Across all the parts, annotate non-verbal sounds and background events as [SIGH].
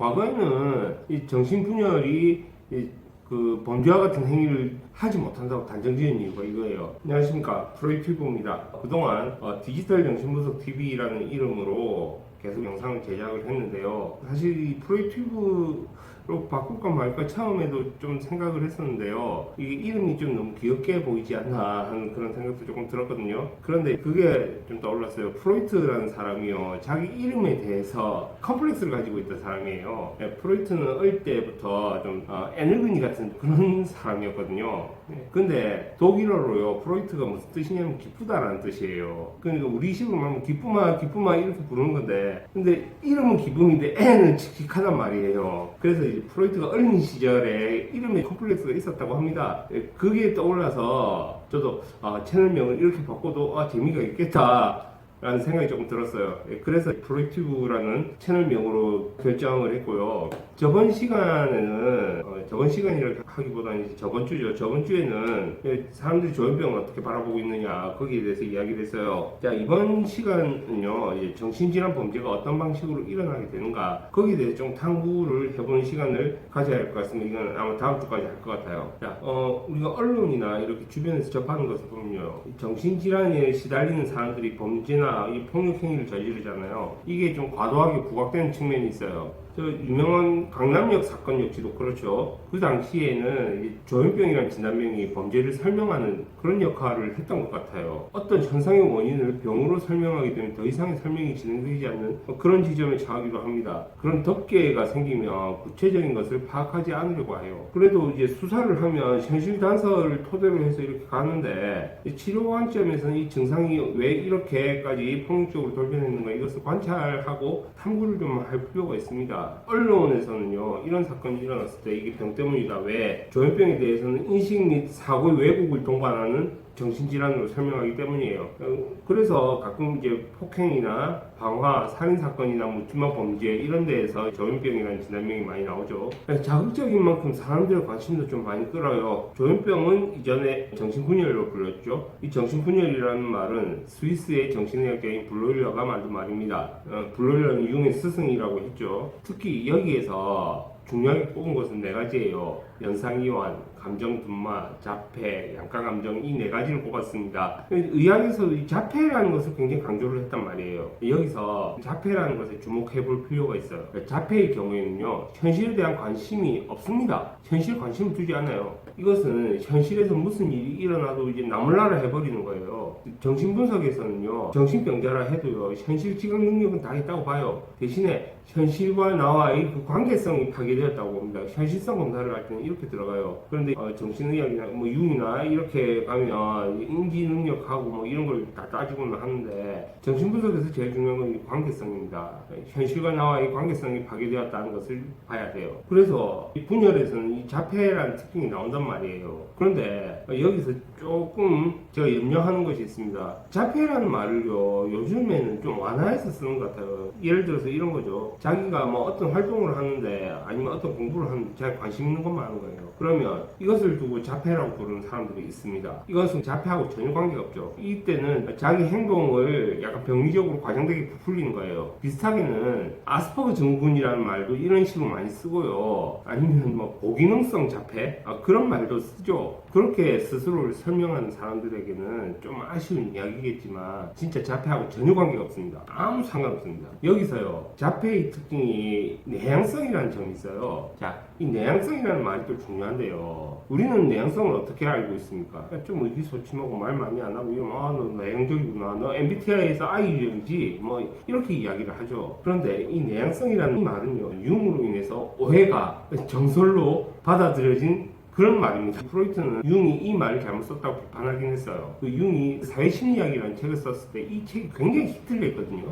과거에는 이 정신분열이 이 그 범죄와 같은 행위를 하지 못한다고 단정지은 이유가 이거예요. 안녕하십니까 프로이튜브입니다. 그동안 어, 디지털 정신분석 TV라는 이름으로 계속 영상을 제작을 했는데요. 사실 이 프로이튜브 로 바꿀까 말까 처음에도 좀 생각을 했었는데요. 이게 이름이 좀 너무 귀엽게 보이지 않나 하는 그런 생각도 조금 들었거든요. 그런데 그게 좀 떠올랐어요. 프로이트라는 사람이요. 자기 이름에 대해서 컴플렉스를 가지고 있던 사람이에요. 네, 프로이트는 어릴 때부터 좀 어, 에너그니 같은 그런 [LAUGHS] 사람이었거든요. 네, 근데 독일어로요. 프로이트가 무슨 뜻이냐면 기쁘다라는 뜻이에요. 그러니까 우리 식으로 하면 기쁘마 기쁘마 이렇게 부르는 건데 근데 이름은 기쁨인데 애는 칙칙하단 말이에요. 그래서 이제 프로이트가 어린 시절에 이름에 컴플렉스가 있었다고 합니다. 예, 그게 떠올라서 저도 아, 채널명을 이렇게 바꿔도 아, 재미가 있겠다. 라는 생각이 조금 들었어요. 예, 그래서 프로이튜브라는 채널명으로 결정을 했고요. 저번 시간에는 어, 저번 시간이라 하기보다는 이제 저번 주죠. 저번 주에는 예, 사람들이 조현병을 어떻게 바라보고 있느냐 거기에 대해서 이야기를 했어요. 자 이번 시간은요 이제 정신질환 범죄가 어떤 방식으로 일어나게 되는가 거기에 대해 좀 탐구를 해보는 시간을 가져야 할 것 같습니다. 이건 아마 다음 주까지 할 것 같아요. 자 어, 우리가 언론이나 이렇게 주변에서 접하는 것을 보면요 이 정신질환에 시달리는 사람들이 범죄나 이 폭력 행위를 저지르잖아요. 이게 좀 과도하게 부각되는 측면이 있어요. 저 유명한 강남역 사건 역시도 그렇죠. 그 당시에는 이 조현병이라는 진단명이 범죄를 설명하는 그런 역할을 했던 것 같아요. 어떤 현상의 원인을 병으로 설명하게 되면 더 이상의 설명이 진행되지 않는 뭐 그런 지점에 처하기도 합니다. 그런 덮개가 생기면 구체적인 것을 파악하지 않으려고 해요. 그래도 이제 수사를 하면 현실 단서를 토대로 해서 이렇게 가는데 이 치료 관점에서는 이 증상이 왜 이렇게까지 폭력적으로 돌변했는가 이것을 관찰하고 탐구를 좀 할 필요가 있습니다. 언론에서는요 이런 사건이 일어났을 때 이게 병 때문이다 왜 조현병에 대해서는 인식 및 사고의 왜곡을 동반하는 정신질환으로 설명하기 때문이에요. 어, 그래서 가끔 이제 폭행이나 방화, 살인 사건이나 묻지마 범죄 이런 데에서 조현병이라는 진단명이 많이 나오죠. 자극적인 만큼 사람들의 관심도 좀 많이 끌어요. 조현병은 이전에 정신분열로 불렸죠. 이 정신분열이라는 말은 스위스의 정신의학자인 블로일러가 만든 말입니다. 어, 블로일러는 융의 스승이라고 했죠. 특히 여기에서 중요하게 꼽은 것은 네 가지예요. 연상이완, 감정분마, 자폐, 양가감정 이 네 가지를 꼽았습니다. 의학에서도 이 자폐라는 것을 굉장히 강조를 했단 말이에요. 여기서 자폐라는 것에 주목해 볼 필요가 있어요. 자폐의 경우에는요, 현실에 대한 관심이 없습니다. 현실에 관심을 두지 않아요. 이것은 현실에서 무슨 일이 일어나도 이제 나몰라라 해버리는 거예요. 정신분석에서는요, 정신병자라 해도요, 현실 지각 능력은 다 있다고 봐요. 대신에 현실과 나와의 그 관계성이 파괴 되었다고 봅니다. 현실성 검사를 할 때는 이렇게 들어가요. 그런데 어, 정신의학이나 뭐 융이나 이렇게 가면 인지 능력하고 뭐 이런 걸 다 따지고는 하는데 정신분석에서 제일 중요한 건이 관계성입니다. 현실과 나와의 관계성이 파괴되었다는 것을 봐야 돼요. 그래서 이 분열에서는 이 자폐라는 특징이 나온단 말이에요. 그런데 여기서 조금 제가 염려하는 것이 있습니다. 자폐라는 말을요 요즘에는 좀 완화해서 쓰는 것 같아요. 예를 들어서 이런 거죠. 자기가 뭐 어떤 활동을 하는데 아니면 어떤 공부를 하는데 자기 관심 있는 것만 하는 거예요. 그러면 이것을 두고 자폐라고 부르는 사람들이 있습니다. 이것은 자폐하고 전혀 관계가 없죠. 이때는 자기 행동을 약간 병리적으로 과장되게 부풀리는 거예요. 비슷하게는 아스퍼거 증후군이라는 말도 이런 식으로 많이 쓰고요. 아니면 뭐 고기능성 자폐 아, 그런 말도 쓰죠. 그렇게 스스로를 설명하는 사람들에게는 좀 아쉬운 이야기겠지만 진짜 자폐하고 전혀 관계가 없습니다. 아무 상관없습니다. 여기서요 자폐의 특징이 내향성이라는 점이 있어요. 자, 이 내향성이라는 말이 또 중요한데요. 우리는 내향성을 어떻게 알고 있습니까? 좀 의기소침하고 말 많이 안 하고 이러면 아, 너 내향적이구나. 너 MBTI에서 I유형이지. 뭐 이렇게 이야기를 하죠. 그런데 이 내향성이라는 이 말은요. 융으로 인해서 오해가 정설로 받아들여진 그런 말입니다. 프로이트는 융이 이 말을 잘못 썼다고 비판하긴 했어요. 그 융이 사회심리학이라는 책을 썼을 때 이 책이 굉장히 히트를 했거든요.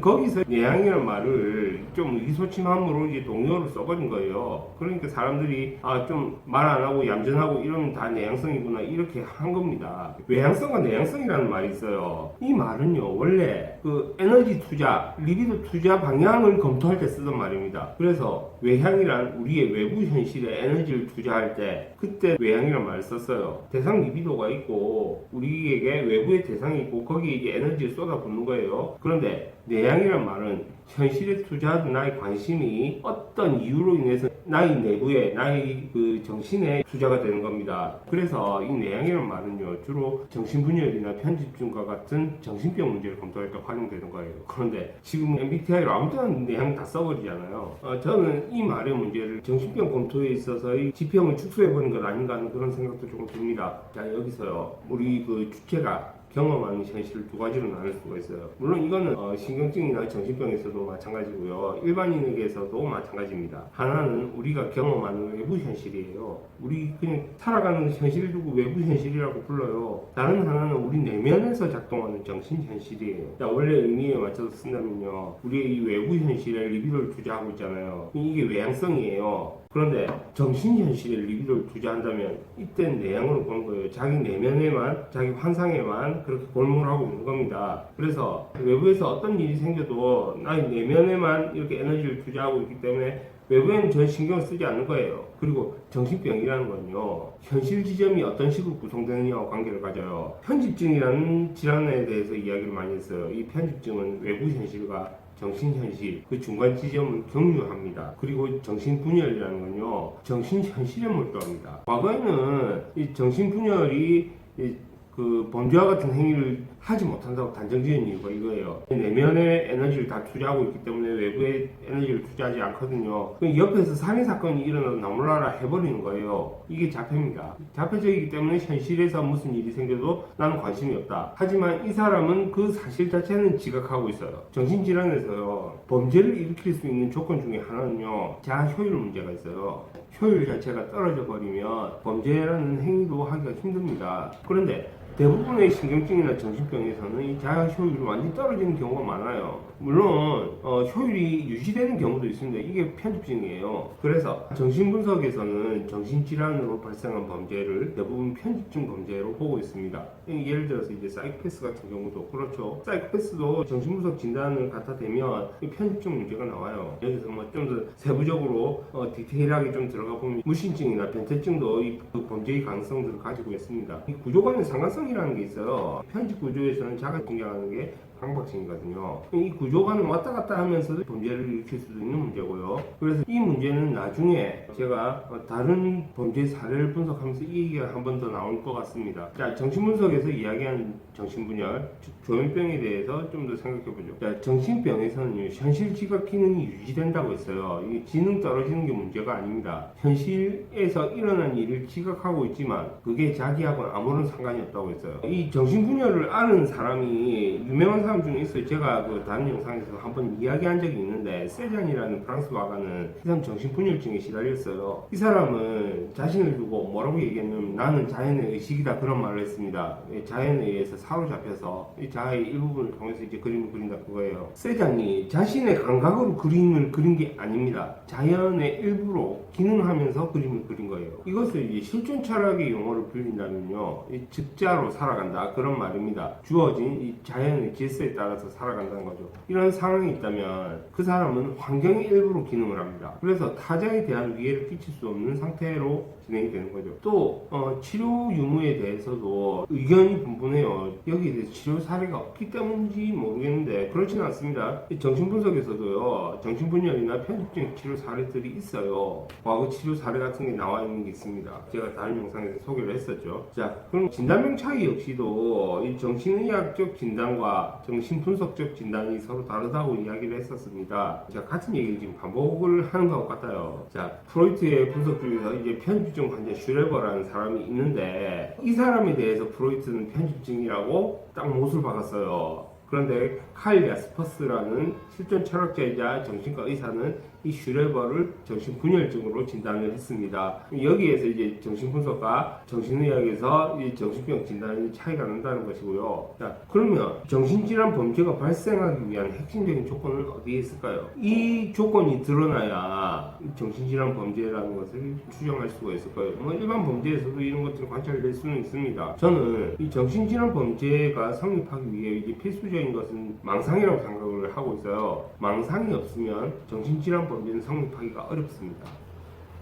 거기서 내향이라는 말을 좀 의기소침함으로 이제 동요로 써버린 거예요. 그러니까 사람들이 아 좀 말 안 하고 얌전하고 이러면 다 내향성이구나 이렇게 한 겁니다. 외향성과 내향성이라는 말이 있어요. 이 말은요 원래 그 에너지 투자, 리비도 투자 방향을 검토할 때 쓰던 말입니다. 그래서 외향이란 우리의 외부 현실에 에너지를 투자할 때 그때 외향이란 말을 썼어요. 대상 리비도가 있고 우리에게 외부의 대상이 있고 거기에 이제 에너지를 쏟아붓는 거예요. 그런데 내향이란 말은 현실에 투자하던 나의 관심이 어떤 이유로 인해서 나의 내부에 나의 그 정신에 투자가 되는 겁니다. 그래서 이 내향이란 말은요 주로 정신분열이나 편집증과 같은 정신병 문제를 검토할 때 활용되는 거예요. 그런데 지금 MBTI로 아무 때나 내향 다 써버리잖아요. 어, 저는 이 말의 문제를 정신병 검토에 있어서의 지평을 축소해버린 것 아닌가 하는 그런 생각도 조금 듭니다. 자 여기서요 우리 그 주체가 경험하는 현실을 두 가지로 나눌 수가 있어요. 물론 이거는 어, 신경증이나 정신병에서도 마찬가지고요. 일반인에게서도 마찬가지입니다. 하나는 우리가 경험하는 외부 현실이에요. 우리 그냥 살아가는 현실을 두고 외부 현실이라고 불러요. 다른 하나는 우리 내면에서 작동하는 정신 현실이에요. 자, 원래 의미에 맞춰서 쓴다면요. 우리의 이 외부 현실에 리비도를 투자하고 있잖아요. 이게 외향성이에요. 그런데 정신 현실에 리비도를 투자한다면 이땐 내향으로 보는 거예요. 자기 내면에만, 자기 환상에만 그렇게 골몰 하고 있는 겁니다. 그래서 외부에서 어떤 일이 생겨도 나의 내면에만 이렇게 에너지를 투자하고 있기 때문에 외부에는 전 신경 쓰지 않는 거예요. 그리고 정신병이라는 건요, 현실 지점이 어떤 식으로 구성되느냐와 관계를 가져요. 편집증이라는 질환에 대해서 이야기를 많이 했어요. 이 편집증은 외부 현실과 정신현실, 그 중간 지점을 경유합니다. 그리고 정신분열이라는 건요, 정신현실에 몰두합니다. 과거에는 이 정신분열이 이 그 범죄와 같은 행위를 하지 못한다고 단정 지은 이유가 이거예요. 내면에 에너지를 다 투자하고 있기 때문에 외부에 에너지를 투자하지 않거든요. 그 옆에서 살인 사건이 일어나도 나 몰라라 해버리는 거예요. 이게 자폐입니다. 자폐적이기 때문에 현실에서 무슨 일이 생겨도 나는 관심이 없다. 하지만 이 사람은 그 사실 자체는 지각하고 있어요. 정신질환에서요 범죄를 일으킬 수 있는 조건 중에 하나는요 자아 효율 문제가 있어요. 효율 자체가 떨어져 버리면 범죄라는 행위도 하기가 힘듭니다. 그런데 대부분의 신경증이나 정신병에서는 이 자아 효율이 완전히 떨어지는 경우가 많아요. 물론 어, 효율이 유지되는 경우도 있습니다. 이게 편집증이에요. 그래서 정신분석에서는 정신질환으로 발생한 범죄를 대부분 편집증 범죄로 보고 있습니다. 예를 들어서 이제 사이코패스 같은 경우도 그렇죠. 사이코패스도 정신분석 진단을 갖다 대면 이 편집증 문제가 나와요. 여기서 뭐 좀 더 세부적으로 어, 디테일하게 좀 들어가 보면 무신증이나 변태증도 이, 그 범죄의 가능성들을 가지고 있습니다. 이 구조간의 상관성이라는 게 있어요. 편집 구조에서는 자가 공격하는 게 강박증이거든요. 이 구조간을 왔다 갔다 하면서도 범죄를 일으킬 수도 있는 문제고요. 그래서 이 문제는 나중에 제가 다른 범죄 사례를 분석하면서 이 얘기가 한 번 더 나올 것 같습니다. 자, 정신분석에서 이야기하는 정신분열, 즉 조현병에 대해서 좀 더 생각해 보죠. 자, 정신병에서는 현실 지각 기능이 유지된다고 했어요. 이 지능 떨어지는 게 문제가 아닙니다. 현실에서 일어난 일을 지각하고 있지만 그게 자기하고는 아무런 상관이 없다고 했어요. 이 정신분열을 아는 사람이 유명한 사람 중에 있어요. 제가 그 다른 영상에서 한번 이야기한 적이 있는데 세잔이라는 프랑스 화가는 이 사람 정신분열증에 시달렸어요. 이 사람은 자신을 두고 뭐라고 얘기했냐면 나는 자연의 의식이다 그런 말을 했습니다. 예, 자연에 의해서 사로잡혀서 이 자아의 일부분을 통해서 이제 그림을 그린다 그거예요. 세잔이 자신의 감각으로 그림을 그린 게 아닙니다. 자연의 일부로 기능하면서 그림을 그린 거예요. 이것을 이제 실존 철학의 용어로 빌린다면요, 이 즉자로 살아간다 그런 말입니다. 주어진 이 자연의 질서 에 따라서 살아간다는 거죠. 이런 상황이 있다면 그 사람은 환경의 일부로 기능을 합니다. 그래서 타자에 대한 위해를 끼칠 수 없는 상태로 진행이 되는 거죠. 또 어, 치료 유무에 대해서도 의견이 분분해요. 여기에 대해서 치료 사례가 없기 때문인지 모르겠는데 그렇지는 않습니다. 이 정신분석에서도요, 정신분열이나 편집증 치료 사례들이 있어요. 과거 치료 사례 같은 게 나와 있는 게 있습니다. 제가 다른 영상에서 소개를 했었죠. 자, 그럼 진단명 차이 역시도 이 정신의학적 진단과 정신분석적 진단이 서로 다르다고 이야기를 했었습니다. 자, 같은 얘기를 지금 반복을 하는 것 같아요. 자, 프로이트의 분석 중에서 이제 편집증 환자 슈레버라는 사람이 있는데 이 사람에 대해서 프로이트는 편집증이라고 딱 못을 박았어요. 그런데 칼 야스퍼스라는 실존 철학자이자 정신과 의사는 이 슈레버를 정신분열증으로 진단을 했습니다. 여기에서 이제 정신분석과 정신의학에서 이 정신병 진단이 차이가 난다는 것이고요. 자, 그러면 정신질환 범죄가 발생하기 위한 핵심적인 조건은 어디에 있을까요? 이 조건이 드러나야 이 정신질환 범죄라는 것을 추정할 수가 있을 거예요. 뭐 일반 범죄에서도 이런 것들을 관찰될 수는 있습니다. 저는 이 정신질환 범죄가 성립하기 위해 이제 필수적인 것은 망상이라고 생각을 하고 있어요. 망상이 없으면 정신질환 범죄 는 성립하기가 어렵습니다.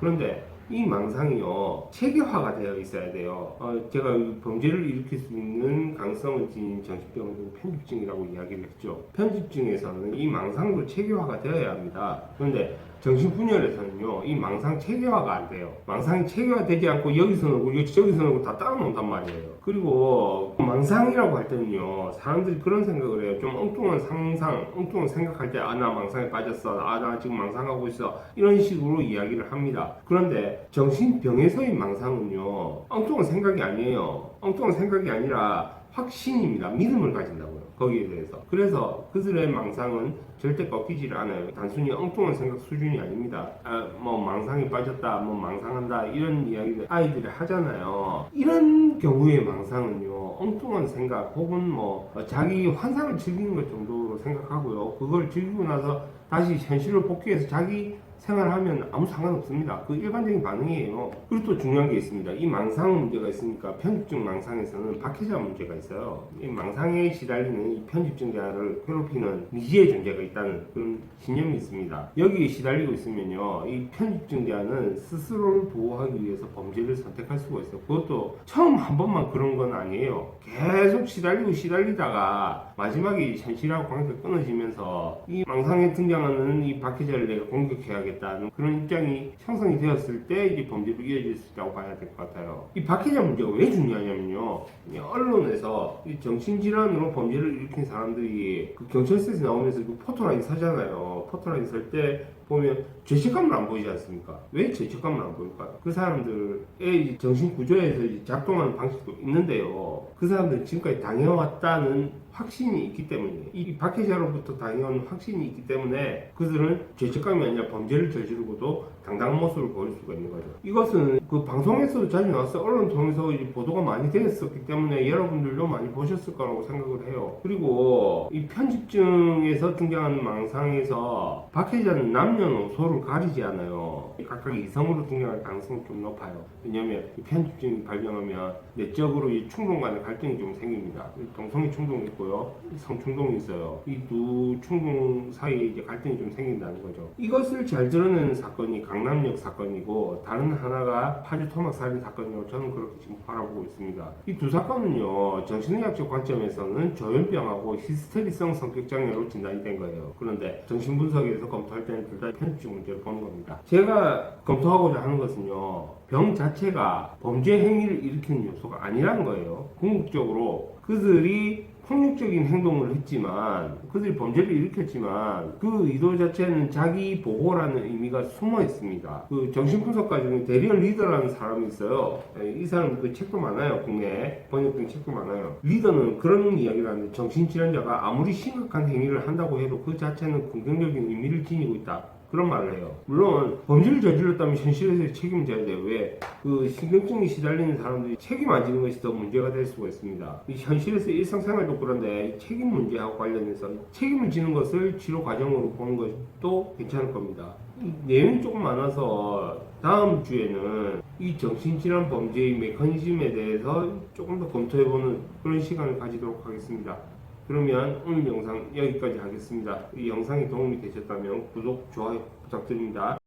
그런데 이 망상이요 체계화가 되어 있어야 돼요. 어, 제가 이 범죄를 일으킬 수 있는 가능성을 지닌 정신병은 편집증이라고 이야기를 했죠. 편집증에서는 이 망상도 체계화가 되어야 합니다. 그런데 정신분열에서는요, 이 망상 체계화가 안 돼요. 망상이 체계화되지 않고 여기서 놀고 저기서 놀고 다 따로 논단 말이에요. 그리고 망상이라고 할 때는요, 사람들이 그런 생각을 해요. 좀 엉뚱한 상상, 엉뚱한 생각할 때, 아, 나 망상에 빠졌어. 아, 나 지금 망상하고 있어. 이런 식으로 이야기를 합니다. 그런데 정신병에서의 망상은요, 엉뚱한 생각이 아니에요. 엉뚱한 생각이 아니라 확신입니다. 믿음을 가진다고요. 거기에 대해서. 그래서 그들의 망상은 절대 꺾이질 않아요. 단순히 엉뚱한 생각 수준이 아닙니다. 아, 뭐 망상에 빠졌다, 뭐 망상한다 이런 이야기를 아이들이 하잖아요. 이런 경우의 망상은요, 엉뚱한 생각 혹은 뭐 어, 자기 환상을 즐기는 것 정도로 생각하고요. 그걸 즐기고 나서 다시 현실로 복귀해서 자기 생활하면 아무 상관없습니다. 그 일반적인 반응이에요. 그리고 또 중요한 게 있습니다. 이 망상 문제가 있으니까 편집증 망상에서는 박해자 문제가 있어요. 이 망상에 시달리는 이 편집증자를 괴롭히는 미지의 존재가 있다는 그런 신념이 있습니다. 여기에 시달리고 있으면요, 이 편집증자는 스스로를 보호하기 위해서 범죄를 선택할 수가 있어요. 그것도 처음 한 번만 그런 건 아니에요. 계속 시달리고 시달리다가 마지막에 현실하고 관계가 끊어지면서 이 망상에 등장하는 이 박해자를 내가 공격해야 겠다는 그런 입장이 형성이 되었을 때 이제 범죄로 이어질 수 있다고 봐야 될 것 같아요. 이 박해자 문제가 왜 중요하냐면요. 이 언론에서 이 정신질환으로 범죄를 일으킨 사람들이 그 경찰서에서 나오면서 그 포토라인 사잖아요. 포토라인 설 때 보면 죄책감을 안 보이지 않습니까? 왜 죄책감을 안 보일까요? 그 사람들의 이 정신 구조에서 작동하는 방식도 있는데요. 그 사람들은 지금까지 당해왔다는 확신이 있기 때문이에요. 이 박해자로부터 당해온 확신이 있기 때문에 그들은 죄책감이 아니라 범죄를 저지르고도 당당한 모습을 보일 수가 있는 거죠. 이것은 그 방송에서도 자주 나왔어 언론 통해서 보도가 많이 되었었기 때문에 여러분들도 많이 보셨을 거라고 생각을 해요. 그리고 이 편집증에서 등장하는 망상에서 박해자는 남녀노소를 가리지 않아요. 각각 이성으로 등장할 가능성이 좀 높아요. 왜냐하면 이 편집증이 발병하면 내적으로 이 충동 간의 갈등이 좀 생깁니다. 동성애 충동이 있고요, 성충동이 있어요. 이 두 충동 사이에 이제 갈등이 좀 생긴다는 거죠. 이것을 잘 드러내는 사건이 강 남역 사건이고 다른 하나가 파주 토막 살인 사건이라고 저는 그렇게 지금 바라보고 있습니다. 이 두 사건은요 정신의학적 관점에서는 조현병하고 히스테리성 성격 장애로 진단이 된 거예요. 그런데 정신분석에서 검토할 때는 둘 다 편집증 문제를 보는 겁니다. 제가 검토하고자 하는 것은요 병 자체가 범죄 행위를 일으키는 요소가 아니라는 거예요. 궁극적으로 그들이 폭력적인 행동을 했지만 그들이 범죄를 일으켰지만 그 의도 자체는 자기 보호라는 의미가 숨어 있습니다. 그 정신분석 과정에 대리얼 리더라는 사람이 있어요. 예, 이 사람 그 책도 많아요. 국내에 번역된 책도 많아요. 리더는 그런 이야기를 하는데 정신질환자가 아무리 심각한 행위를 한다고 해도 그 자체는 긍정적인 의미를 지니고 있다. 그런 말을 해요. 물론 범죄를 저질렀다면 현실에서 책임을 져야 돼요. 왜? 그 신경증이 시달리는 사람들이 책임 안 지는 것이 더 문제가 될 수가 있습니다. 이 현실에서 일상생활도 그런데 이 책임 문제하고 관련해서 책임을 지는 것을 치료 과정으로 보는 것도 괜찮을 겁니다. 이 내용이 조금 많아서 다음 주에는 이 정신질환 범죄의 메커니즘에 대해서 조금 더 검토해보는 그런 시간을 가지도록 하겠습니다. 그러면 오늘 영상 여기까지 하겠습니다. 이 영상이 도움이 되셨다면 구독, 좋아요 부탁드립니다.